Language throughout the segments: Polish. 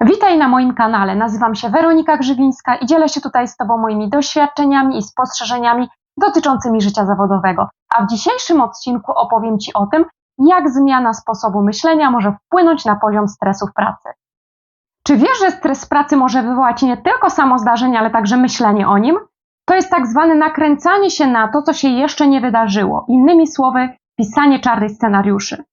Witaj na moim kanale. Nazywam się Weronika Grzywińska i dzielę się tutaj z Tobą moimi doświadczeniami i spostrzeżeniami dotyczącymi życia zawodowego. A w dzisiejszym odcinku opowiem Ci o tym, jak zmiana sposobu myślenia może wpłynąć na poziom stresu w pracy. Czy wiesz, że stres pracy może wywołać nie tylko samo zdarzenie, ale także myślenie o nim? To jest tak zwane nakręcanie się na to, co się jeszcze nie wydarzyło. Innymi słowy, pisanie czarnych scenariuszy.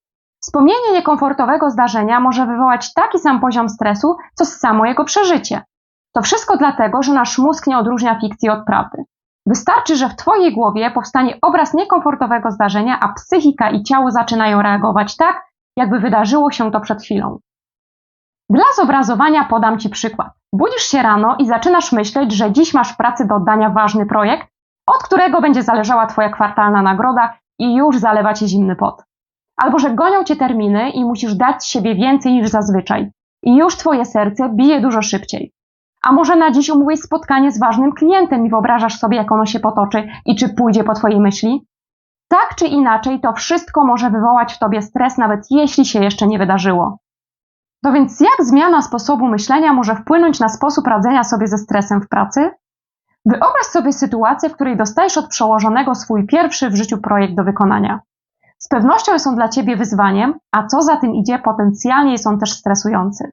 Wspomnienie niekomfortowego zdarzenia może wywołać taki sam poziom stresu, co samo jego przeżycie. To wszystko dlatego, że nasz mózg nie odróżnia fikcji od prawdy. Wystarczy, że w Twojej głowie powstanie obraz niekomfortowego zdarzenia, a psychika i ciało zaczynają reagować tak, jakby wydarzyło się to przed chwilą. Dla zobrazowania podam Ci przykład. Budzisz się rano i zaczynasz myśleć, że dziś masz w pracy do oddania ważny projekt, od którego będzie zależała Twoja kwartalna nagroda i już zalewa Cię zimny pot. Albo że gonią Cię terminy i musisz dać siebie więcej niż zazwyczaj. I już Twoje serce bije dużo szybciej. A może na dziś umówiłeś spotkanie z ważnym klientem i wyobrażasz sobie, jak ono się potoczy i czy pójdzie po Twojej myśli? Tak czy inaczej, to wszystko może wywołać w Tobie stres, nawet jeśli się jeszcze nie wydarzyło. No więc jak zmiana sposobu myślenia może wpłynąć na sposób radzenia sobie ze stresem w pracy? Wyobraź sobie sytuację, w której dostajesz od przełożonego swój pierwszy w życiu projekt do wykonania. Z pewnością on dla Ciebie wyzwaniem, a co za tym idzie, potencjalnie on też stresujący.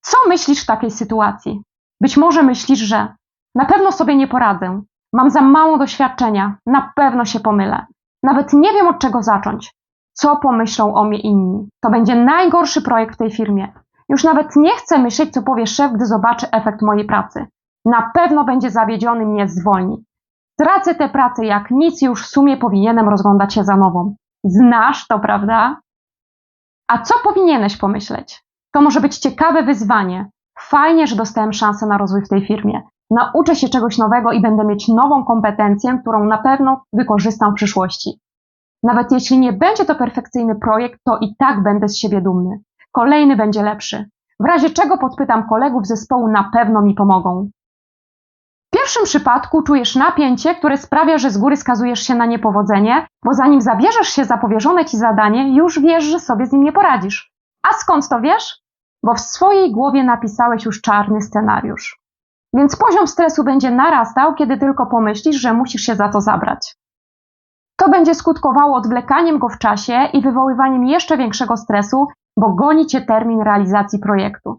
Co myślisz w takiej sytuacji? Być może myślisz, że na pewno sobie nie poradzę, mam za mało doświadczenia, na pewno się pomylę, nawet nie wiem od czego zacząć. Co pomyślą o mnie inni? To będzie najgorszy projekt w tej firmie. Już nawet nie chcę myśleć, co powie szef, gdy zobaczy efekt mojej pracy. Na pewno będzie zawiedziony mnie zwolni. Tracę tę pracę jak nic, już w sumie powinienem rozglądać się za nową. Znasz to, prawda? A co powinieneś pomyśleć? To może być ciekawe wyzwanie. Fajnie, że dostałem szansę na rozwój w tej firmie. Nauczę się czegoś nowego i będę mieć nową kompetencję, którą na pewno wykorzystam w przyszłości. Nawet jeśli nie będzie to perfekcyjny projekt, to i tak będę z siebie dumny. Kolejny będzie lepszy. W razie czego podpytam kolegów zespołu, na pewno mi pomogą. W pierwszym przypadku czujesz napięcie, które sprawia, że z góry skazujesz się na niepowodzenie, bo zanim zabierzesz się za powierzone ci zadanie, już wiesz, że sobie z nim nie poradzisz. A skąd to wiesz? Bo w swojej głowie napisałeś już czarny scenariusz. Więc poziom stresu będzie narastał, kiedy tylko pomyślisz, że musisz się za to zabrać. To będzie skutkowało odwlekaniem go w czasie i wywoływaniem jeszcze większego stresu, bo goni cię termin realizacji projektu.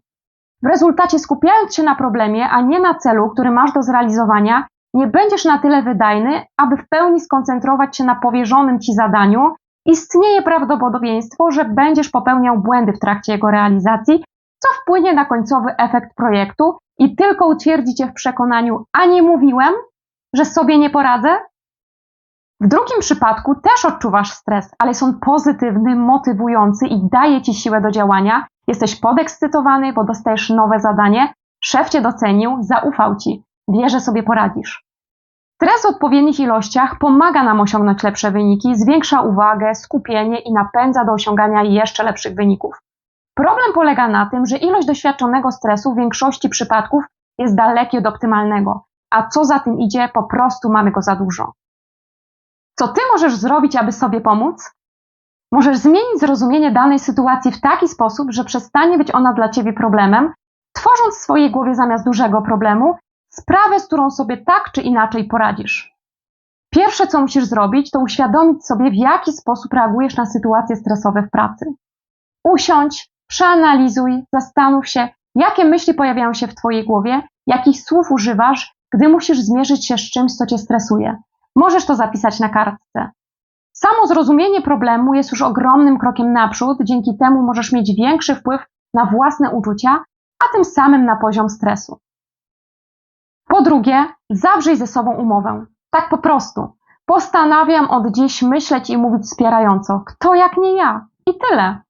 W rezultacie skupiając się na problemie, a nie na celu, który masz do zrealizowania, nie będziesz na tyle wydajny, aby w pełni skoncentrować się na powierzonym ci zadaniu. Istnieje prawdopodobieństwo, że będziesz popełniał błędy w trakcie jego realizacji, co wpłynie na końcowy efekt projektu i tylko utwierdzi cię w przekonaniu, a nie mówiłem, że sobie nie poradzę? W drugim przypadku też odczuwasz stres, ale jest on pozytywny, motywujący i daje ci siłę do działania. Jesteś podekscytowany, bo dostajesz nowe zadanie, szef cię docenił, zaufał ci, wie, że sobie poradzisz. Stres w odpowiednich ilościach pomaga nam osiągnąć lepsze wyniki, zwiększa uwagę, skupienie i napędza do osiągania jeszcze lepszych wyników. Problem polega na tym, że ilość doświadczonego stresu w większości przypadków jest daleki od optymalnego, a co za tym idzie, po prostu mamy go za dużo. Co ty możesz zrobić, aby sobie pomóc? Możesz zmienić zrozumienie danej sytuacji w taki sposób, że przestanie być ona dla ciebie problemem, tworząc w swojej głowie zamiast dużego problemu sprawę, z którą sobie tak czy inaczej poradzisz. Pierwsze, co musisz zrobić, to uświadomić sobie, w jaki sposób reagujesz na sytuacje stresowe w pracy. Usiądź, przeanalizuj, zastanów się, jakie myśli pojawiają się w Twojej głowie, jakich słów używasz, gdy musisz zmierzyć się z czymś, co Cię stresuje. Możesz to zapisać na kartce. Samo zrozumienie problemu jest już ogromnym krokiem naprzód, dzięki temu możesz mieć większy wpływ na własne uczucia, a tym samym na poziom stresu. Po drugie, zawrzyj ze sobą umowę. Tak po prostu. Postanawiam od dziś myśleć i mówić wspierająco. Kto jak nie ja? I tyle.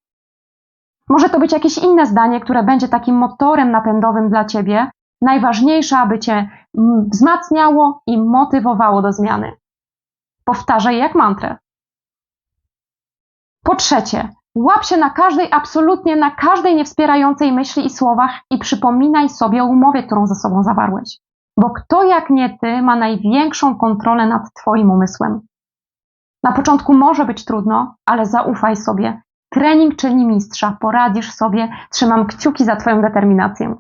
Może to być jakieś inne zdanie, które będzie takim motorem napędowym dla ciebie. Najważniejsze, aby cię wzmacniało i motywowało do zmiany. Powtarzaj jak mantrę. Po trzecie, łap się na każdej, absolutnie na każdej niewspierającej myśli i słowach i przypominaj sobie o umowie, którą ze sobą zawarłeś. Bo kto jak nie ty ma największą kontrolę nad twoim umysłem. Na początku może być trudno, ale zaufaj sobie. Trening czyni mistrza. Poradzisz sobie. Trzymam kciuki za Twoją determinację.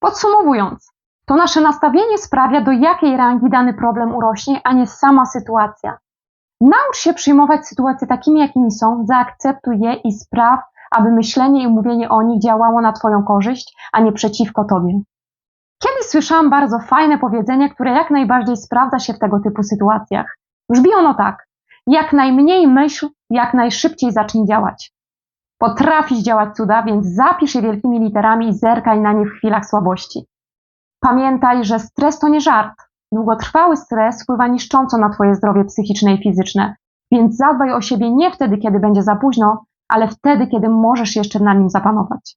Podsumowując, to nasze nastawienie sprawia, do jakiej rangi dany problem urośnie, a nie sama sytuacja. Naucz się przyjmować sytuacje takimi, jakimi są, zaakceptuj je i spraw, aby myślenie i mówienie o nich działało na Twoją korzyść, a nie przeciwko Tobie. Kiedyś słyszałam bardzo fajne powiedzenie, które jak najbardziej sprawdza się w tego typu sytuacjach. Brzmi ono tak: jak najmniej myśl, jak najszybciej zacznij działać. Potrafisz działać cuda, więc zapisz je wielkimi literami i zerkaj na nie w chwilach słabości. Pamiętaj, że stres to nie żart. Długotrwały stres wpływa niszcząco na Twoje zdrowie psychiczne i fizyczne, więc zadbaj o siebie nie wtedy, kiedy będzie za późno, ale wtedy, kiedy możesz jeszcze na nim zapanować.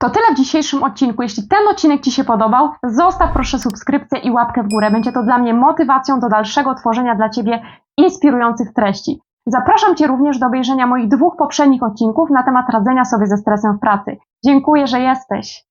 To tyle w dzisiejszym odcinku. Jeśli ten odcinek Ci się podobał, zostaw proszę subskrypcję i łapkę w górę. Będzie to dla mnie motywacją do dalszego tworzenia dla Ciebie inspirujących treści. Zapraszam Cię również do obejrzenia moich dwóch poprzednich odcinków na temat radzenia sobie ze stresem w pracy. Dziękuję, że jesteś.